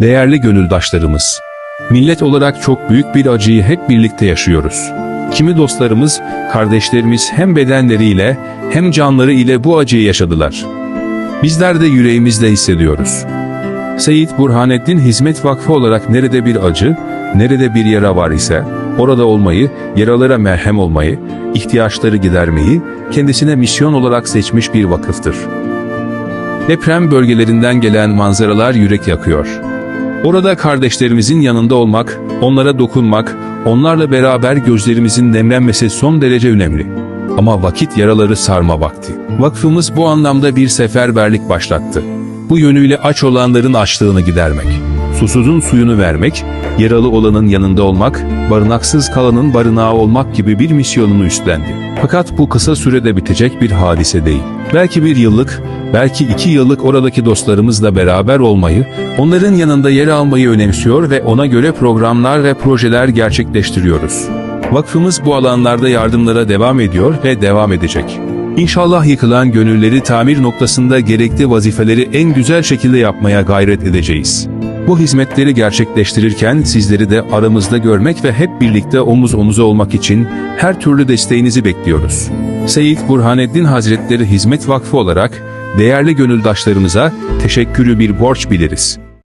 Değerli gönüldaşlarımız, millet olarak çok büyük bir acıyı hep birlikte yaşıyoruz. Kimi dostlarımız, kardeşlerimiz hem bedenleriyle hem canları ile bu acıyı yaşadılar. Bizler de yüreğimizde hissediyoruz. Seyit Burhanettin Hizmet Vakfı olarak nerede bir acı, nerede bir yara var ise, orada olmayı, yaralara merhem olmayı, ihtiyaçları gidermeyi kendisine misyon olarak seçmiş bir vakıftır. Deprem bölgelerinden gelen manzaralar yürek yakıyor. Orada kardeşlerimizin yanında olmak, onlara dokunmak, onlarla beraber gözlerimizin nemlenmesi son derece önemli. Ama vakit yaraları sarma vakti. Vakfımız bu anlamda bir seferberlik başlattı. Bu yönüyle aç olanların açlığını gidermek, susuzun suyunu vermek, yaralı olanın yanında olmak, barınaksız kalanın barınağı olmak gibi bir misyonunu üstlendi. Fakat bu kısa sürede bitecek bir hadise değil. Belki bir yıllık, belki iki yıllık oradaki dostlarımızla beraber olmayı, onların yanında yer almayı önemsiyor ve ona göre programlar ve projeler gerçekleştiriyoruz. Vakfımız bu alanlarda yardımlara devam ediyor ve devam edecek. İnşallah yıkılan gönülleri tamir noktasında gerekli vazifeleri en güzel şekilde yapmaya gayret edeceğiz. Bu hizmetleri gerçekleştirirken sizleri de aramızda görmek ve hep birlikte omuz omuza olmak için her türlü desteğinizi bekliyoruz. Seyit Burhanettin Hazretleri Hizmet Vakfı olarak değerli gönüldaşlarımıza teşekkürü bir borç biliriz.